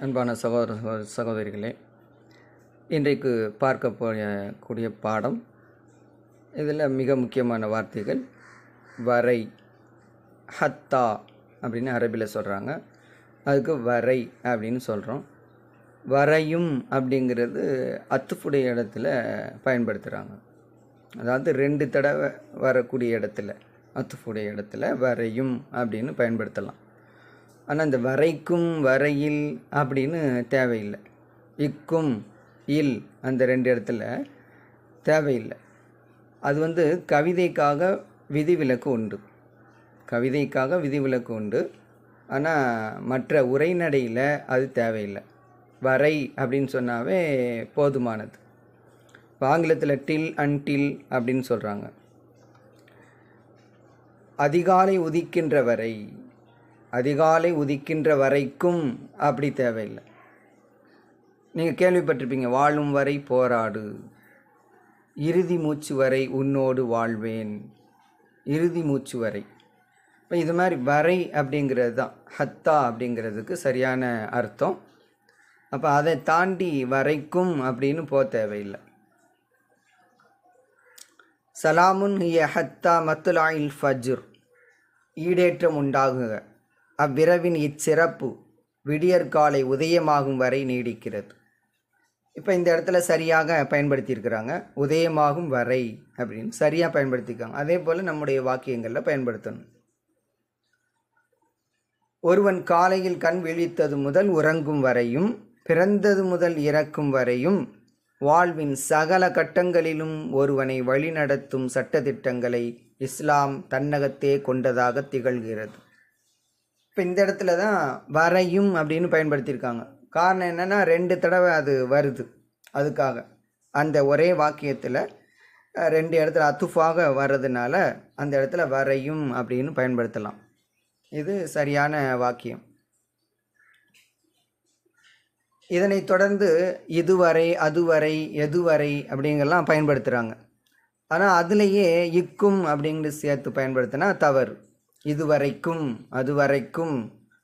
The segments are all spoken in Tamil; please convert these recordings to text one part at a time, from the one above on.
அன்பான சகோதர சகோதரிகளே இன்றைக்கு பார்க்க போகக்கூடிய பாடம் இதில் மிக முக்கியமான வார்த்தைகள் வரை ஹத்தா அப்படின்னு அரபியில் சொல்கிறாங்க. அதுக்கு வரை அப்படின்னு சொல்கிறோம். வரையும் அப்படிங்கிறது அத்துஃபுடைய இடத்துல பயன்படுத்துகிறாங்க. அதாவது ரெண்டு தடவை வரக்கூடிய இடத்துல அத்துஃபுடைய இடத்துல வரையும் அப்படின்னு பயன்படுத்தலாம். ஆனால் இந்த வரைக்கும் வரையில் அப்படின்னு தேவையில்லை. இக்கும் இல் அந்த ரெண்டு இடத்துல தேவையில்லை. அது வந்து கவிதைக்காக விதிவிலக்கு உண்டு. கவிதைக்காக விதிவிலக்கு உண்டு. ஆனால் மற்ற உரைநடையில் அது தேவையில்லை. வரை அப்படின்னு சொன்னாவே போதுமானது. ஆங்கிலத்தில் டில் அண்ட் டில் அப்படின்னு சொல்கிறாங்க அதிகாலை உதிக்கின்ற வரை அதிகாலை உதிக்கின்ற வரைக்கும் அப்படி தேவையில்லை. நீங்கள் கேள்விப்பட்டிருப்பீங்க வாழும் வரை போராடு. இறுதி மூச்சு வரை உன்னோடு வாழ்வேன். இறுதி மூச்சு வரை. இப்போ இது மாதிரி வரை அப்படிங்கிறது தான். ஹத்தா அப்படிங்கிறதுக்கு சரியான அர்த்தம். அப்போ அதை தாண்டி வரைக்கும் அப்படின்னு போக தேவையில்லை. சலாமுன் ஹிய ஹத்தா மத்துலாயில் ஃபஜ்ர். ஈடேற்றம் உண்டாகுக. அவ்விரவின் இச்சிறப்பு விடியற்காலை உதயமாகும் வரை நீடிக்கிறது. இப்போ இந்த இடத்துல சரியாக பயன்படுத்தியிருக்கிறாங்க. உதயமாகும் வரை அப்படின்னு சரியாக பயன்படுத்திக்காங்க அதே போல் நம்முடைய வாக்கியங்களில் பயன்படுத்தணும். ஒருவன் காலையில் கண் விழித்தது முதல் உறங்கும் வரையும் பிறந்தது முதல் இறக்கும் வரையும் வாழ்வின் சகல கட்டங்களிலும் ஒருவனை வழிநடத்தும் சட்டத்திட்டங்களை இஸ்லாம் தன்னகத்தே கொண்டதாக திகழ்கிறது. இப்போ இந்த இடத்துல தான் வரையும் அப்படின்னு பயன்படுத்தியிருக்காங்க. காரணம் என்னென்னா ரெண்டு தடவை அது வருது. அதுக்காக. அந்த ஒரே வாக்கியத்தில் ரெண்டு இடத்துல அத்துஃபாக வர்றதுனால அந்த இடத்துல வரையும் அப்படின்னு பயன்படுத்தலாம். இது சரியான வாக்கியம். இதனை தொடர்ந்து இதுவரை அதுவரை எதுவரை அப்படிங்கெல்லாம் பயன்படுத்துகிறாங்க ஆனால் அதுலேயே இக்கும் அப்படிங்கிறது சேர்த்து பயன்படுத்தினா தவறு. இதுவரைக்கும் அதுவரைக்கும்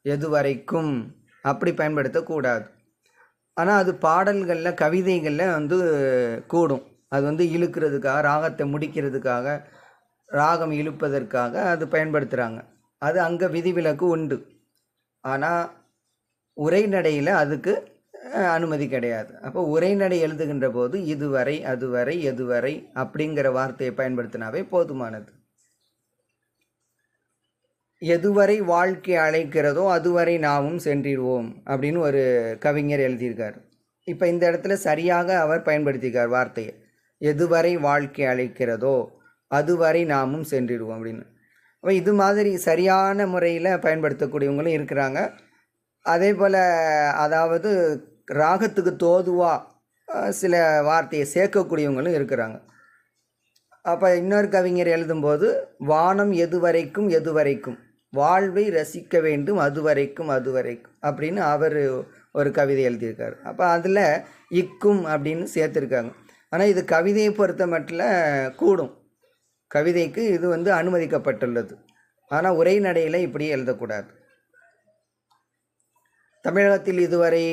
எதுவரைக்கும் அப்படி பயன்படுத்தக்கூடாது. ஆனால் அது பாடல்களில் கவிதைகளில் வந்து கூடும். அது வந்து இழுக்கிறதுக்காக ராகத்தை முடிக்கிறதுக்காக ராகம் இழுப்பதற்காக அது பயன்படுத்துகிறாங்க அது அங்கே விதிவிலக்கு உண்டு. ஆனால் உரைநடையில் அதுக்கு அனுமதி கிடையாது. அப்போ உரைநடை எழுதுகின்ற போது இதுவரை அதுவரை எதுவரை அப்படிங்கிற வார்த்தையை பயன்படுத்தினாவே போதுமானது. எதுவரை வாழ்க்கை அழைக்கிறதோ அதுவரை நாமும் சென்றிடுவோம் அப்படின்னு ஒரு கவிஞர் எழுதியிருக்கார். இப்போ இந்த இடத்துல சரியாக அவர் பயன்படுத்தியிருக்கார் வார்த்தையை. எதுவரை வாழ்க்கை அழைக்கிறதோ அதுவரை நாமும் சென்றிடுவோம் அப்படின்னு. அப்போ இது மாதிரி சரியான முறையில் பயன்படுத்தக்கூடியவங்களும் இருக்கிறாங்க. அதே போல் அதாவது ராகத்துக்கு தோதுவா சில வார்த்தையை சேர்க்கக்கூடியவங்களும் இருக்கிறாங்க. அப்போ இன்னொரு கவிஞர் எழுதும்போது வானம் எதுவரைக்கும் எதுவரைக்கும். வாழ்வை ரசிக்க வேண்டும் அதுவரைக்கும் அதுவரைக்கும் அப்படின்னு அவர் ஒரு கவிதை எழுதியிருக்காரு. அப்போ அதில் இக்கும் அப்படின்னு சேர்த்துருக்காங்க. ஆனால் இது கவிதையை பொறுத்த மட்டில் கூடும். கவிதைக்கு இது வந்து அனுமதிக்கப்பட்டுள்ளது. ஆனால் உரைநடையில் இப்படி எழுதக்கூடாது. தமிழகத்தில் இதுவரை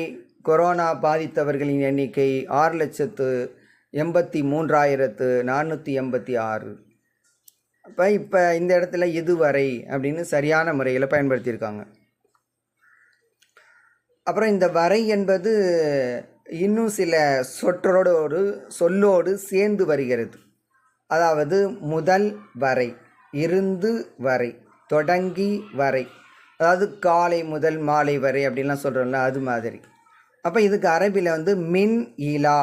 கொரோனா பாதித்தவர்களின் எண்ணிக்கை ஆறு லட்சத்து எண்பத்தி மூன்றாயிரத்து நானூற்றி எண்பத்தி ஆறு. அப்போ இப்போ இந்த இடத்துல எதுவரை அப்படின்னு சரியான முறையில் பயன்படுத்தியிருக்காங்க. அப்புறம் இந்த வரை என்பது இன்னும் சில சொற்றோடோடு சொல்லோடு சேர்ந்து வருகிறது. அதாவது முதல் வரை இருந்து வரை தொடங்கி வரை. அதாவது காலை முதல் மாலை வரை அப்படின்லாம் சொல்கிறோம்ல அது மாதிரி. அப்போ இதுக்கு அரபியில் வந்து மின் இலா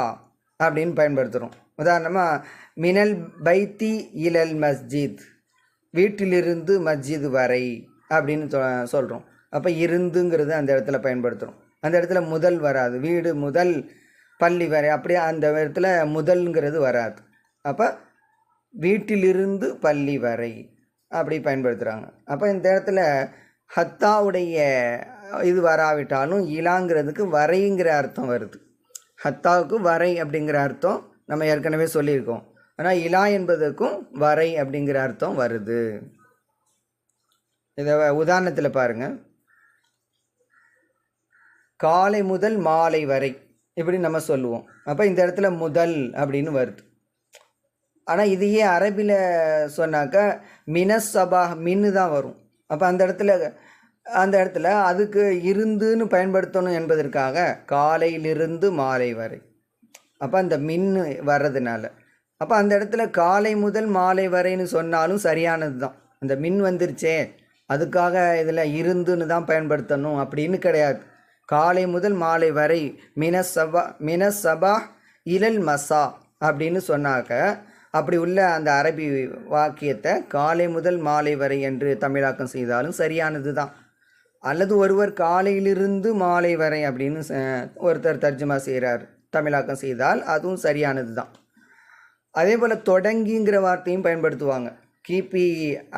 அப்படின்னு பயன்படுத்துகிறோம் உதாரணமாக மினல் பைத்தி இலல் மஸ்ஜித் வீட்டிலிருந்து மஸ்ஜித் வரை அப்படின்னு சொ- சொல்கிறோம் அப்போ இருந்துங்கிறது அந்த இடத்துல பயன்படுத்துகிறோம் அந்த இடத்துல முதல் வராது. வீடு முதல் பள்ளி வரை அப்படியே அந்த இடத்துல முதல்ங்கிறது வராது. அப்போ வீட்டிலிருந்து பள்ளி வரை அப்படி பயன்படுத்துகிறாங்க அப்போ இந்த இடத்துல ஹத்தாவுடைய இது வராவிட்டாலும் இலாங்கிறதுக்கு வரைங்கிற அர்த்தம் வருது. ஹத்தாவுக்கு வரை அப்படிங்கிற அர்த்தம் நம்ம ஏற்கனவே சொல்லியிருக்கோம். ஆனால் இலா என்பதற்கும் வரை அப்படிங்கிற அர்த்தம் வருது. இதை உதாரணத்தில் பாருங்கள் காலை முதல் மாலை வரை இப்படி நம்ம சொல்லுவோம். அப்போ இந்த இடத்துல முதல் அப்படின்னு வருது. ஆனால் இதையே அரபியில் சொன்னாக்கா மினசபா மின்னு தான் வரும். அப்போ அந்த இடத்துல அந்த இடத்துல அதுக்கு இருந்துன்னு பயன்படுத்தணும் என்பதற்காக காலையிலிருந்து மாலை வரை. அப்போ அந்த மின் வர்றதுனால. அப்போ அந்த இடத்துல காலை முதல் மாலை வரைன்னு சொன்னாலும் சரியானது தான் அந்த மின் வந்துருச்சே அதுக்காக இதில் இருந்துன்னு தான் பயன்படுத்தணும் அப்படின்னு கிடையாது. காலை முதல் மாலை வரை மினசபா மினசபா இலல் மசா அப்படின்னு சொன்னாக்க அப்படி உள்ள அந்த அரபி வாக்கியத்தை காலை முதல் மாலை வரை என்று தமிழாக்கம் செய்தாலும் சரியானது தான் அல்லது ஒருவர் காலையிலிருந்து மாலை வரை அப்படின்னு ச- ஒருத்தர் தர்ஜுமா செய்கிறார் தமிழாக்கம் செய்தால் அதுவும் சரியானது தான் அதே போல் தொடங்கிங்கிற வார்த்தையும் பயன்படுத்துவாங்க. கிபி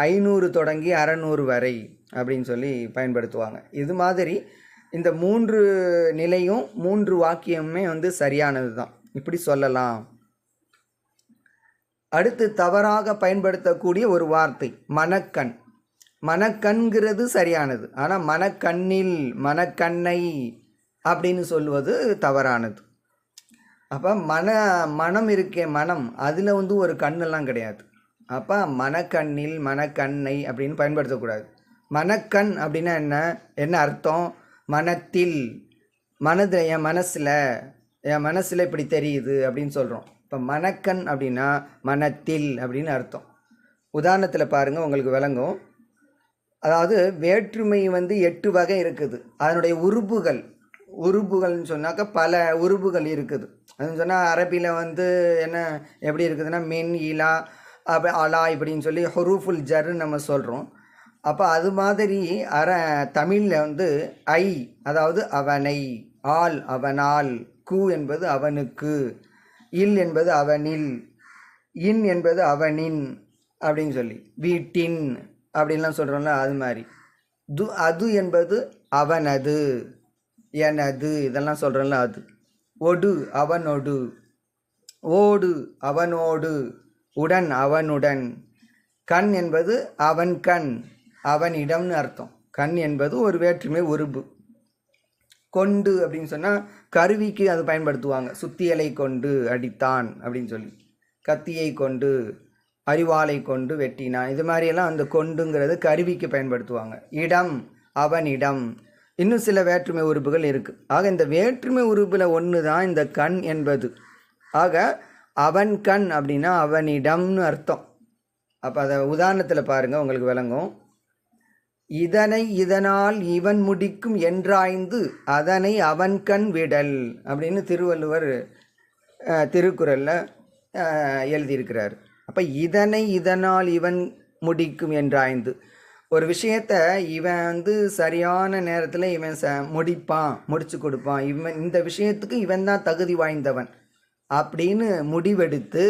ஐநூறு தொடங்கி அறநூறு வரை அப்படின்னு சொல்லி பயன்படுத்துவாங்க. இது மாதிரி இந்த மூன்று நிலையும் மூன்று வாக்கியமுமே வந்து சரியானது தான் இப்படி சொல்லலாம். அடுத்து தவறாக பயன்படுத்தக்கூடிய ஒரு வார்த்தை மனக்கண். மனக்கண்கிறது சரியானது. ஆனால் மனக்கண்ணில் மனக்கண்ணை அப்படின்னு சொல்வது தவறானது. அப்போ மன மனம் இருக்கே மனம் அதில் வந்து ஒரு கண்ணெல்லாம் கிடையாது. அப்போ மனக்கண்ணில் மனக்கண்ணை அப்படின்னு பயன்படுத்தக்கூடாது. மனக்கண் அப்படின்னா என்ன? என்ன அர்த்தம்? மனத்தில் மனதில் என் மனசில் என் மனசில் இப்படி தெரியுது அப்படின்னு சொல்கிறோம் இப்போ மனக்கண் அப்படின்னா மனத்தில் அப்படின்னு அர்த்தம். உதாரணத்தில் பாருங்கள் உங்களுக்கு விளங்கும். அதாவது வேற்றுமை வந்து எட்டு வகை இருக்குது. அதனுடைய உறுப்புகள் உறுப்புகள்னு சொன்னாக்கா பல உறுப்புகள் இருக்குது. சொன்னால் அரபியில் வந்து என்ன எப்படி இருக்குதுன்னா மென் இலா அப்ப அலா இப்படின்னு சொல்லி ஹொரூஃபுல் ஜர்ன்னு நம்ம சொல்கிறோம் அப்போ அது மாதிரி அர தமிழில் வந்து ஐ அதாவது அவனை ஆள் அவனால் கு என்பது அவனுக்கு இல் என்பது அவனில் இன் என்பது அவனின் அப்படின்னு சொல்லி வீட்டின் அப்படின்லாம் சொல்கிறோம்ல அது மாதிரி. து அது என்பது அவனது எனது இதெல்லாம் சொல்கிறோம்ல அது. ஒடு அவனொடு. ஓடு அவனோடு உடன் அவனுடன். கண் என்பது அவன் கண் அவனிடம்னு அர்த்தம். கண் என்பது ஒரு வேற்றுமை உருபு கொண்டு அப்படின்னு சொன்னால் கருவிக்கு அது பயன்படுத்துவாங்க. சுத்தியலை கொண்டு அடித்தான் அப்படின்னு சொல்லி. கத்தியை கொண்டு அறிவாலை கொண்டு வெட்டினான். இது மாதிரியெல்லாம் அந்த கொண்டுங்கிறது கருவிக்கு பயன்படுத்துவாங்க. இடம் அவனிடம். இன்னும் சில வேற்றுமை உறுப்புகள் இருக்குது ஆக இந்த வேற்றுமை உறுப்பில் ஒன்று தான் இந்த கண் என்பது. ஆக அவன் கண் அப்படின்னா அவனிடம்னு அர்த்தம். அப்போ அதை உதாரணத்தில் பாருங்கள் உங்களுக்கு விளங்கும். இதனை இதனால் இவன் முடிக்கும் என்றாய்ந்து அதனை அவன் கண் விடல் அப்படின்னு திருவள்ளுவர் திருக்குறளில் எழுதியிருக்கிறார். அப்போ இதனை இதனால் இவன் முடிக்கும் என்றாய்ந்து ஒரு விஷயத்த இவன் வந்து சரியான நேரத்தில் இவன் ச முடிப்பான் முடிச்சு கொடுப்பான். இவன் இந்த விஷயத்துக்கு இவன் தான் தகுதி வாய்ந்தவன் அப்படின்னு முடிவெடுத்து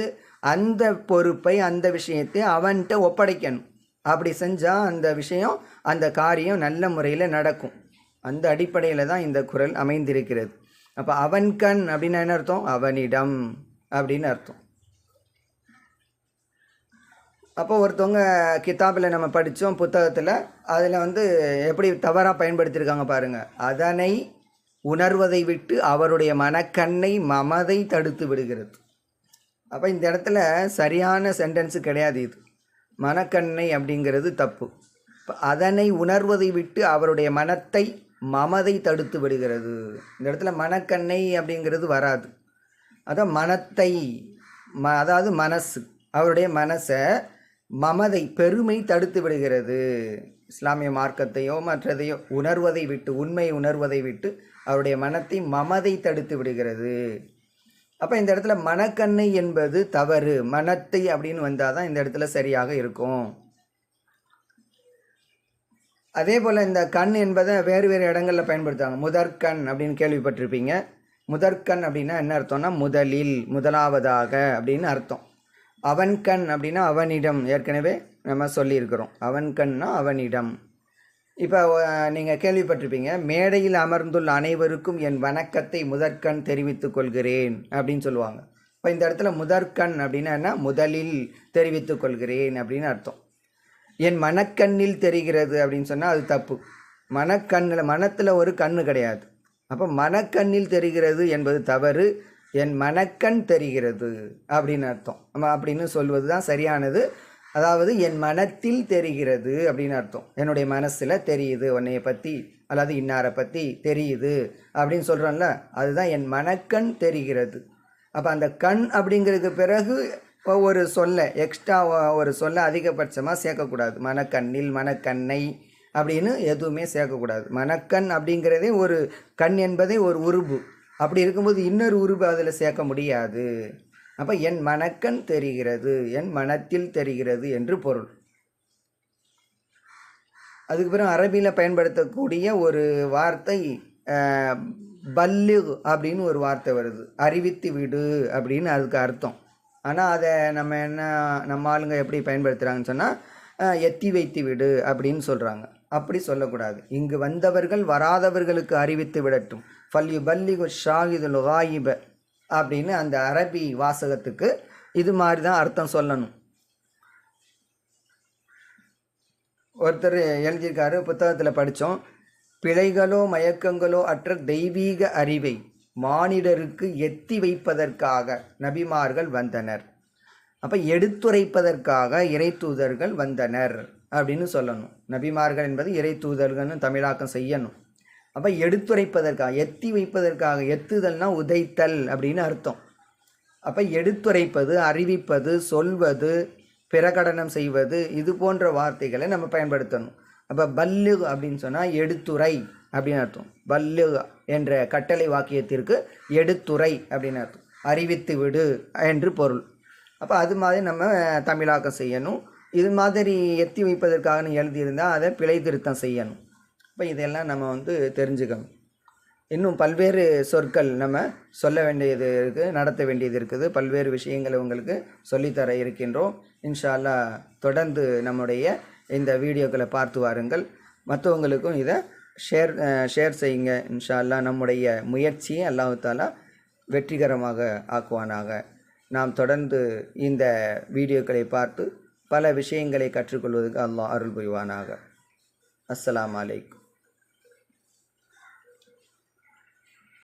அந்த பொறுப்பை அந்த விஷயத்தை அவன்கிட்ட ஒப்படைக்கணும். அப்படி செஞ்சால் அந்த விஷயம் அந்த காரியம் நல்ல முறையில் நடக்கும். அந்த அடிப்படையில் தான் இந்த குறள் அமைந்திருக்கிறது. அப்போ அவன் கண் அப்படின்னு என்ன அர்த்தம்? அவனிடம் அப்படின்னு அர்த்தம். அப்போ ஒருத்தவங்க கித்தாப்பில் நம்ம படித்தோம் புத்தகத்தில் அதில் வந்து எப்படி தவறாக பயன்படுத்தியிருக்காங்க பாருங்கள் அதனை உணர்வதை விட்டு அவருடைய மனக்கண்ணை மமதை தடுத்து விடுகிறது. அப்போ இந்த இடத்துல சரியான சென்டென்ஸு கிடையாது இது. மனக்கண்ணை அப்படிங்கிறது தப்பு. இப்போ அதனை உணர்வதை விட்டு அவருடைய மனத்தை மமதை தடுத்து விடுகிறது. இந்த இடத்துல மனக்கண்ணை அப்படிங்கிறது வராது. அதான் மனத்தை ம அதாவது மனசு. அவருடைய மனசை மமதை பெருமை தடுத்து விடுகிறது. இஸ்லாமிய மார்க்கத்தையோ மற்றதையோ உணர்வதை விட்டு உண்மை உணர்வதை விட்டு அவருடைய மனத்தை மமதை தடுத்து விடுகிறது. அப்போ இந்த இடத்துல மனக்கண்ணை என்பது தவறு. மனத்தை அப்படின்னு வந்தால் தான் இந்த இடத்துல சரியாக இருக்கும். அதே போல் இந்த கண் என்பதை வேறு வேறு இடங்களில் பயன்படுத்துவாங்க. முதற்கண் அப்படின்னு கேள்விப்பட்டிருப்பீங்க. முதற்கண் அப்படின்னா என்ன அர்த்தம்னா முதலில் முதலாவதாக அப்படின்னு அர்த்தம். அவன் கண் அப்படின்னா அவனிடம். ஏற்கனவே நம்ம சொல்லியிருக்கிறோம். அவன் கண்ணா அவனிடம். இப்போ நீங்கள் கேள்விப்பட்டிருப்பீங்க மேடையில் அமர்ந்துள்ள அனைவருக்கும் என் வணக்கத்தை முதற்கண் தெரிவித்துக் கொள்கிறேன் அப்படின்னு சொல்லுவாங்க. இப்போ இந்த இடத்துல முதற்கண் அப்படின்னா என்ன? முதலில் தெரிவித்துக் கொள்கிறேன் அப்படின்னு அர்த்தம். என் மனக்கண்ணில் தெரிகிறது அப்படின்னு சொன்னால் அது தப்பு. மனக்கண்ணில் மனத்தில் ஒரு கண்ணு கிடையாது. அப்போ மனக்கண்ணில் தெரிகிறது என்பது தவறு. என் மனக்கண் தெரிகிறது அப்படின்னு அர்த்தம். நம்ம அப்படின்னு சொல்வது தான் சரியானது. அதாவது என் மனத்தில் தெரிகிறது அப்படின்னு அர்த்தம். என்னுடைய மனசில் தெரியுது உன்னைய பற்றி அல்லது இன்னாரை பற்றி தெரியுது அப்படின்னு சொல்கிறோம்ல அதுதான் என் மனக்கண் தெரிகிறது. அப்போ அந்த கண் அப்படிங்கிறதுக்கு பிறகு ஒரு சொல்ல எக்ஸ்ட்ரா ஒரு சொல்ல அதிகபட்சமாக சேர்க்கக்கூடாது. மனக்கண்ணில் மனக்கண்ணை அப்படின்னு எதுவுமே சேர்க்கக்கூடாது. மனக்கண் அப்படிங்கிறதே ஒரு கண் என்பதே ஒரு உருபு அப்படி இருக்கும்போது இன்னொரு உருபு அதில் சேர்க்க முடியாது. அப்போ என் மணக்கன் தெரிகிறது என் மனத்தில் தெரிகிறது என்று பொருள். அதுக்கு பிறகு அரபியில் பயன்படுத்தக்கூடிய ஒரு வார்த்தை பல்லு அப்படின்னு ஒரு வார்த்தை வருது. அறிவித்து விடு அப்படின்னு அதுக்கு அர்த்தம். ஆனால் அதை நம்ம என்ன நம்ம ஆளுங்க எப்படி பயன்படுத்துகிறாங்கன்னு சொன்னால் எத்தி வைத்து விடு அப்படின்னு சொல்கிறாங்க அப்படி சொல்லக்கூடாது. இங்கு வந்தவர்கள் வராதவர்களுக்கு அறிவித்து விடட்டும். ஃபல்யு பல்லிகு ஷாஹிதுல் காயிப அப்படின்னு அந்த அரபி வாசகத்துக்கு இது மாதிரி தான் அர்த்தம் சொல்லணும். ஒருத்தர் எழுதியிருக்காரு புத்தகத்தில் படித்தோம். பிழைகளோ மயக்கங்களோ அற்ற தெய்வீக அறிவை மானிடருக்கு எத்தி வைப்பதற்காக நபிமார்கள் வந்தனர். அப்போ எடுத்துரைப்பதற்காக இறை தூதர்கள் வந்தனர். அப்படின்னு சொல்லணும். நபிமார்கள் என்பது இறை தூதர்கள்னு தமிழாக்கம் செய்யணும். அப்போ எடுத்துரைப்பதற்காக எத்தி வைப்பதற்காக எத்துதல்னா உதைத்தல் அப்படின்னு அர்த்தம். அப்போ எடுத்துரைப்பது அறிவிப்பது சொல்வது பிரகடனம் செய்வது இது போன்ற வார்த்தைகளை நம்ம பயன்படுத்தணும். அப்போ பல்லு அப்படின்னு சொன்னால் எடுத்துரை அப்படின்னு அர்த்தம். பல்லு என்ற கட்டளை வாக்கியத்திற்கு எடுத்துரை அப்படின்னு அர்த்தம். அறிவித்து விடு என்று பொருள். அப்போ அது மாதிரி நம்ம தமிழாக்கம் செய்யணும். இது மாதிரி எத்தி வைப்பதற்காக எழுதியிருந்தால் அதை பிழை திருத்தம் செய்யணும். அப்போ இதெல்லாம் நம்ம வந்து தெரிஞ்சுக்கணும். இன்னும் பல்வேறு சொற்கள் நம்ம சொல்ல வேண்டியது இருக்குது நடத்த வேண்டியது இருக்குது. பல்வேறு விஷயங்களை உங்களுக்கு சொல்லித்தர இருக்கின்றோம். இன்ஷால்லா தொடர்ந்து நம்முடைய இந்த வீடியோக்களை பார்த்து வாருங்கள். மற்றவங்களுக்கும் இதை ஷேர் ஷேர் செய்யுங்க. இன்ஷால்லா நம்முடைய முயற்சியை அல்லாஹ் வெற்றிகரமாக ஆக்குவானாக. நாம் தொடர்ந்து இந்த வீடியோக்களை பார்த்து பல விஷயங்களை கற்றுக்கொள்வதற்கு அல்லாஹ் அருள் புரிவானாக. அஸ்லாம் அலைக்கும்.